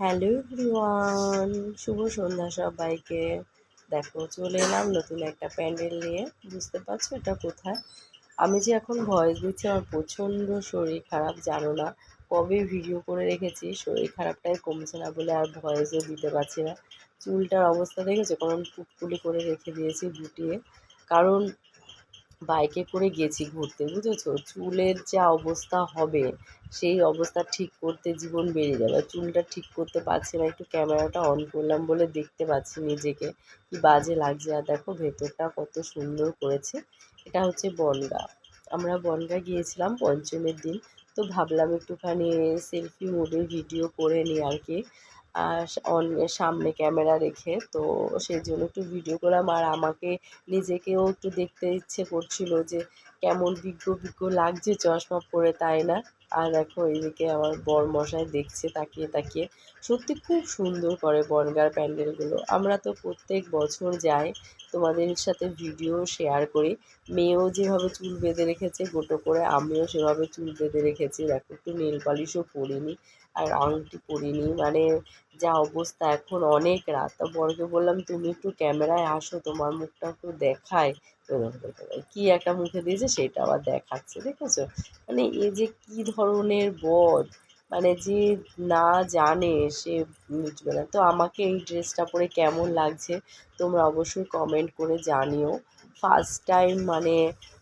Hello everyone, শুভ সন্ধ্যা সবাইকে। দেখো, চলে এলাম নতুন একটা প্যান্ডেল নিয়ে। বুঝতে পারছ এটা কোথায়? আমি যে এখন ভয়েস দিচ্ছি, আমার প্রচণ্ড শরীর খারাপ, জানো না। কবে ভিডিও করে রেখেছি, শরীর খারাপটাই কমছে না বলে আর ভয়েসও দিতে পারছি না। চুলটার অবস্থা দেখেছ? কারণ পুটপুলি করে রেখে দিয়েছি, গুটিয়ে। কারণ বাইকে করে গেছি ঘুরতে, বুঝেছ? চুলের যা অবস্থা হবে, সেই অবস্থা ঠিক করতে জীবন বেরিয়ে যাবে। চুলটা ঠিক করতে পারছি না, একটু ক্যামেরাটা অন করলাম বলে দেখতে পাচ্ছি নিজেকে। কি বাজে লাগছে, আর দেখো ভেতরটা কত সুন্দর করেছে। এটা হচ্ছে বনগা। আমরা বনগা গিয়েছিলাম পঞ্চমের দিন, তো ভাবলাম একটুখানি সেলফি মোডে ভিডিও করে নিই আর কি। অন সামনে ক্যামেরা রেখে। তো সেই জন্য একটু ভিডিও করলাম। আর আমাকে নিজেকেও একটু দেখতে ইচ্ছে করছিল যে কেমন বিজ্ঞ বিজ্ঞ লাগছে চশমা পরে তাই না? আর দেখো এইদিকে আমার বর মশাই দেখছে, তাকিয়ে তাকিয়ে। সত্যি খুব সুন্দর করে বনগার প্যান্ডেলগুলো। আমরা তো প্রত্যেক বছর যাই, তোমাদের সাথে ভিডিও শেয়ার করি। মেয়েও যেভাবে চুল বেঁধে রেখেছে, গোটো করে আমিও সেভাবে চুল বেঁধে রেখেছি। দেখো একটু নেল পালিশও পরিনি আর আংটি পরিনি। মানে যা অবস্থা এখন অনেক রাত। তা বরকে বললাম, তুমি একটু ক্যামেরায় আসো, তোমার মুখটা একটু দেখায়। কি একটা মুখে দিয়েছে সেটা আবার দেখাচ্ছে, দেখেছ? মানে এ যে কি ধরনের বদ মানে যে না জানে সে বুঝবে না তো আমাকে এই ড্রেসটা পরে কেমন লাগছে তোমরা অবশ্যই কমেন্ট করে জানিও। ফার্স্ট টাইম মানে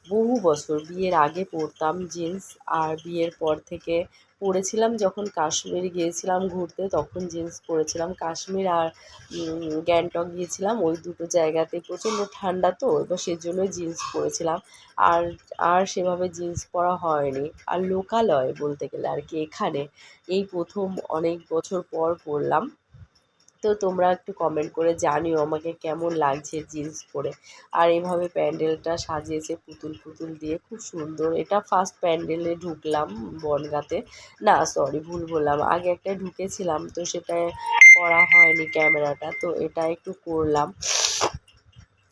বহু বছর বিয়ের আগে পরতাম জিন্স আর বিয়ের পর থেকে পরেছিলাম যখন কাশ্মীর গিয়েছিলাম ঘুরতে, তখন জিন্স পরেছিলাম কাশ্মীর আর গ্যাংটক গিয়েছিলাম। ওই দুটো জায়গাতে প্রচণ্ড ঠান্ডা তো, এবার সেজন্যই জিন্স পরেছিলাম। আর আর সেভাবে জিন্স পরা হয়নি। আর লোকালয় বলতে গেলে আর কি, এখানে এই প্রথম অনেক বছর পর পরলাম। তো তোমরা একটু কমেন্ট করে জানিও আমাকে কেমন লাগছে জিন্স পরে। আর এভাবে প্যান্ডেলটা সাজিয়েছে পুতুল পুতুল দিয়ে, খুব সুন্দর। এটা ফার্স্ট প্যান্ডেলে ঢুকলাম বনগাতে। না সরি ভুল বললাম। আগে একটা ঢুকেছিলাম, তো সেটা করা হয়নি ক্যামেরাটা, তো এটা একটু করলাম।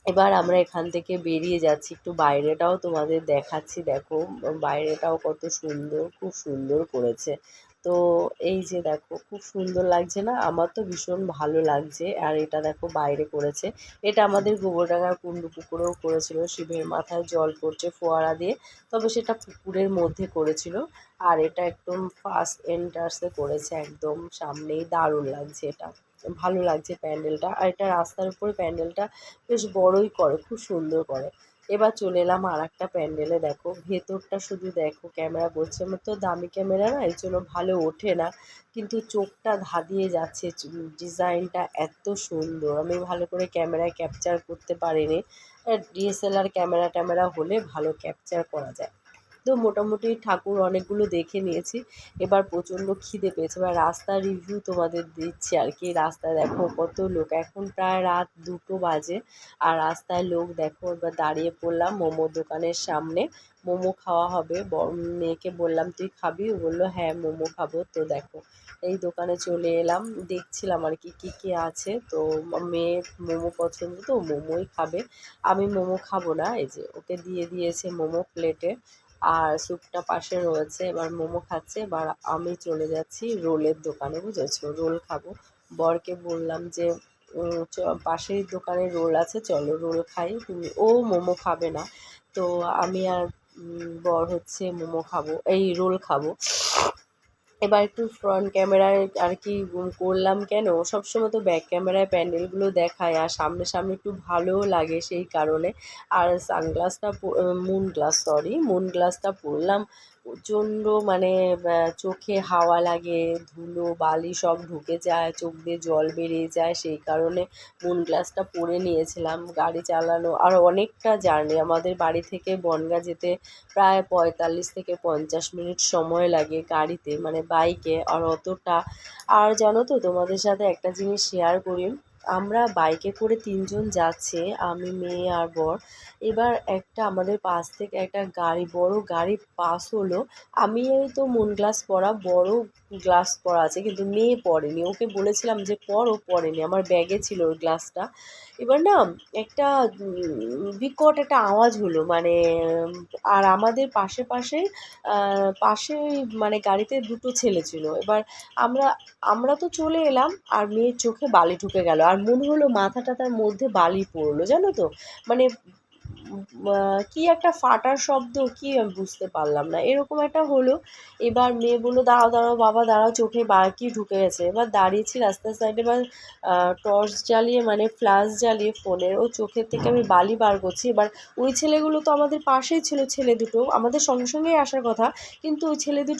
এবার আমরা এখান থেকে বেরিয়ে যাচ্ছি, একটু বাইরেটাও তোমাদের দেখাচ্ছি। দেখো, বাইরেটাও কত সুন্দর, খুব সুন্দর করেছে। তো এই যে দেখো, খুব সুন্দর লাগছে না? আমার তো ভীষণ ভালো লাগছে। আর এটা দেখো বাইরে করেছে। এটা আমাদের গোবরডাঙ্গার কুণ্ডু পুকুরেও করেছিল। শিবের মাথায় জল পড়ছে ফোয়ারা দিয়ে। তবে সেটা পুকুরের মধ্যে করেছিল। আর এটা একদম ফার্স্ট এন্টার্সে করেছে একদম। সামনেই দারুণ লাগছে এটা। ভালো লাগছে প্যান্ডেলটা। আর এটা রাস্তার উপরে প্যান্ডেলটা বেশ বড়ই করে, খুব সুন্দর করে। এবার চলে এলাম আর একটা প্যান্ডেলে। দেখো, ভেতরটা শুধু দেখো, ক্যামেরা বলছে, আমার তো দামি ক্যামেরা না, এই জন্য ভালো ওঠে না। কিন্তু চোখটা ধাঁধিয়ে যাচ্ছে, ডিজাইনটা এত সুন্দর। আমি ভালো করে ক্যামেরায় ক্যাপচার করতে পারিনি। ডিএসএলআর ক্যামেরা ট্যামেরা হলে ভালো ক্যাপচার করা যায়। তো মোটামুটি ঠাকুর অনেকগুলো দেখে নিয়েছি। এবার প্রচণ্ড খিদে পেয়েছে। এবার রাস্তার রিভিউ তোমাদের দিচ্ছি আর কি। রাস্তায় দেখো কত লোক। এখন প্রায় রাত দুটো বাজে আর রাস্তায় লোক দেখো এবার দাঁড়িয়ে পড়লাম মোমো দোকানের সামনে। মোমো খাওয়া হবে। মেয়েকে বললাম, তুই খাবি? ও বলল হ্যাঁ মোমো খাব। তো দেখো এই দোকানে চলে এলাম। দেখছিলাম আর কি, কী কী আছে। তো মেয়ের মোমো পছন্দ, তো মোমোই খাবে। আমি মোমো খাব না। এই যে ওকে দিয়ে দিয়েছে মোমো প্লেটে আর স্যুপটা পাশে রয়েছে, এবার মোমো খাচ্ছে, এবার আমি চলে যাচ্ছি রোলের দোকানে, বুঝেছ? রোল খাব। বরকে বললাম যে পাশের দোকানে রোল আছে, চলো রোল খাই। তুমি ও মোমো খাবে না। তো আমি আর বর হচ্ছে মোমো খাব, এই রোল খাব। এবার একটু ফ্রন্ট ক্যামেরায় আর কি করলাম কেন? সবসময় তো ব্যাক ক্যামেরায় প্যান্ডেলগুলো দেখায় আর সামনে সামনে একটু ভালোও লাগে সেই কারণে। আর সানগ্লাসটা মুন গ্লাস সরি মুন গ্লাসটা পরলাম। প্রচণ্ড মানে চোখে হাওয়া লাগে, ধুলো, বালি সব ঢুকে যায়, চোখ দিয়ে জল বেরিয়ে যায়, সেই কারণে মুন গ্লাসটা পরে নিয়েছিলাম, গাড়ি চালানো, আর অনেকটা জার্নি। আমাদের বাড়ি থেকে বনগা যেতে প্রায় পঁয়তাল্লিশ থেকে পঞ্চাশ মিনিট সময় লাগে গাড়িতে মানে বাইকে আর অতটা, আর জানো তো তোমাদের সাথে একটা জিনিস শেয়ার করি। আমরা বাইকে করে তিনজন যাচ্ছে, আমি, মেয়ে আর বর। এবার একটা আমাদের পাশ থেকে একটা গাড়ি, বড় গাড়ি পাস হলো। আমি এই তো মুন গ্লাস পরা, বড় গ্লাস পরা আছে, কিন্তু মেয়ে পরেনি। ওকে বলেছিলাম যে, পর, ও পরেনি। আমার ব্যাগে ছিল ওর গ্লাসটা। এবার না, একটা বিকট একটা আওয়াজ হলো মানে আর আমাদের পাশে পাশে পাশে মানে গাড়িতে দুটো ছেলে ছিল। এবার আমরা আমরা তো চলে এলাম, আর মেয়ের চোখে বালি ঢুকে গেল। আর মনে হলো মাথা টাথার মধ্যে বালি পড়ল, জানো তো? মানে কি একটা ফাটার শব্দ কি বুঝতে পারলাম না। এরকম একটা হলো। এবার মেয়ে বলল, দাঁড়াও দাঁড়াও, বাবা, দাঁড়াও, চোখে বা কি ঢুকে গেছে। এবার দাঁড়িয়েছি রাস্তার সাইডে এবার টর্চ জ্বালিয়ে মানে ফ্ল্যাশ জ্বালিয়ে ফোনের ও চোখের থেকে আমি বালি বার করছি। এবার ওই ছেলেগুলো তো আমাদের পাশেই ছিল, ছেলে দুটো। আমাদের সঙ্গে সঙ্গেই আসার কথা, কিন্তু ওই ছেলে দুটো